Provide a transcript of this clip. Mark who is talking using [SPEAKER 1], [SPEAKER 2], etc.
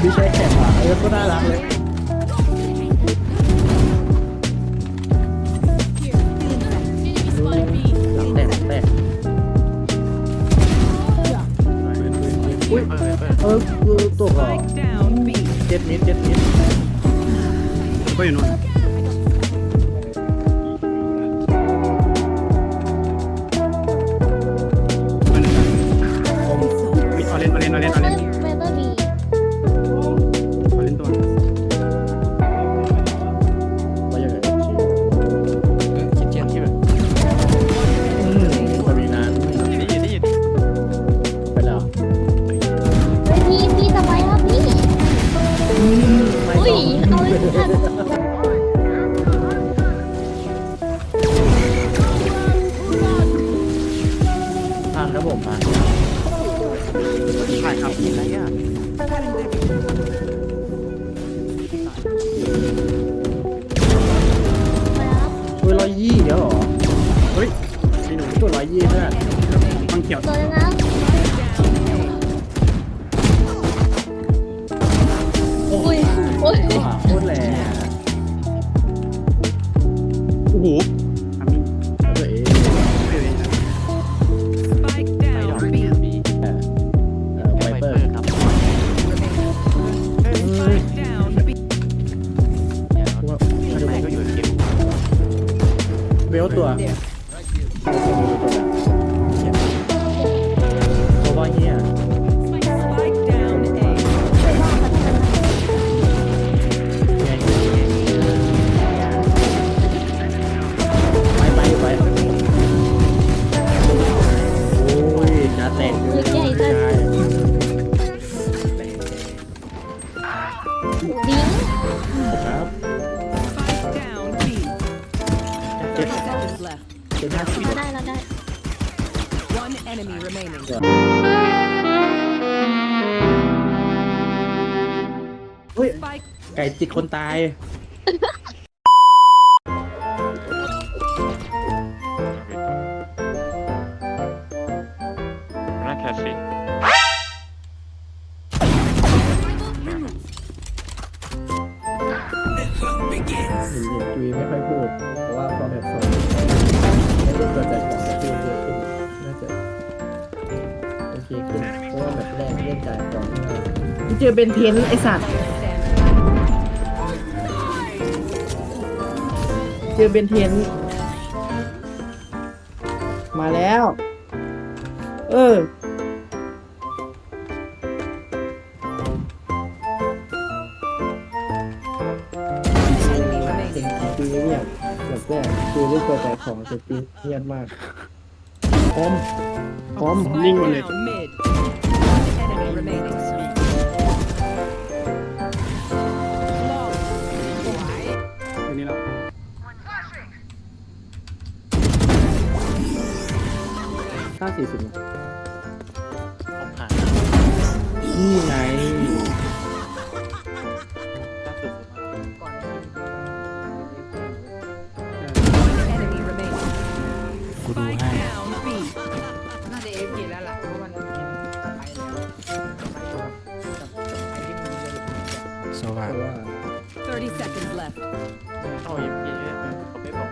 [SPEAKER 1] พี่ใช้แขนอะเออก็น่ารักเลยหลังแตกหลังแตก
[SPEAKER 2] อุ้ยเอ
[SPEAKER 1] อตัวก่อ
[SPEAKER 3] Spike down B.
[SPEAKER 1] เจ็ดมิดเจ็ดมิด
[SPEAKER 2] ก็อยู่นู่น มิดเถ่ายครับอะไรอะ
[SPEAKER 1] เฮ้ยร้อยยี่เดี๋ยวเหรอ
[SPEAKER 2] เฮ้ยไอ้หนู
[SPEAKER 1] ตัวร้อยยี่เนี่ย
[SPEAKER 2] มันเขียว
[SPEAKER 4] ตัวนึงนะ
[SPEAKER 1] เบลตัวเพราะว่าเฮีย
[SPEAKER 3] Spike down A.
[SPEAKER 1] ไงไปไปไปโอ้ยนาแตกเลยใช่
[SPEAKER 4] ดิ้
[SPEAKER 1] เจ็ดห้าสิบ
[SPEAKER 4] เราได้เราได้
[SPEAKER 3] One enemy remaining.
[SPEAKER 1] เฮ้ย
[SPEAKER 3] Spike
[SPEAKER 1] ไก่จิกคนตาย
[SPEAKER 2] น่าแคสิ
[SPEAKER 1] เห็นเห็นจุยไม่ค่อยพูดเพราะว่าพอ เจอเบนเทนไอสัตว์ เจอเบนเทน มาแล้ว เออ
[SPEAKER 3] enemy
[SPEAKER 1] เจ๋ง
[SPEAKER 3] remaining.
[SPEAKER 1] จีเนี่ยแบบแรกคือเล่นตัวแต่ของจะจีเงียบมากพร้อมพร้อม
[SPEAKER 2] นิ่ง
[SPEAKER 3] Spike
[SPEAKER 2] หมดเลย
[SPEAKER 3] down mid. One enemy remaining.
[SPEAKER 1] ค่าสี่สิบ
[SPEAKER 2] ผมผ่าน
[SPEAKER 1] นี่ไง
[SPEAKER 2] ล่าสุด
[SPEAKER 3] One enemy remaining. Spike down B.
[SPEAKER 5] น่าจะเอฟกินแล้วล่ะเพราะมันกินไปแล้วไปอยู่กับกับไอ้ที่มันเลย
[SPEAKER 2] สว่าง
[SPEAKER 1] แต่ว่า
[SPEAKER 3] 30 seconds left.
[SPEAKER 2] เข้าเยอะๆผมไม่บอก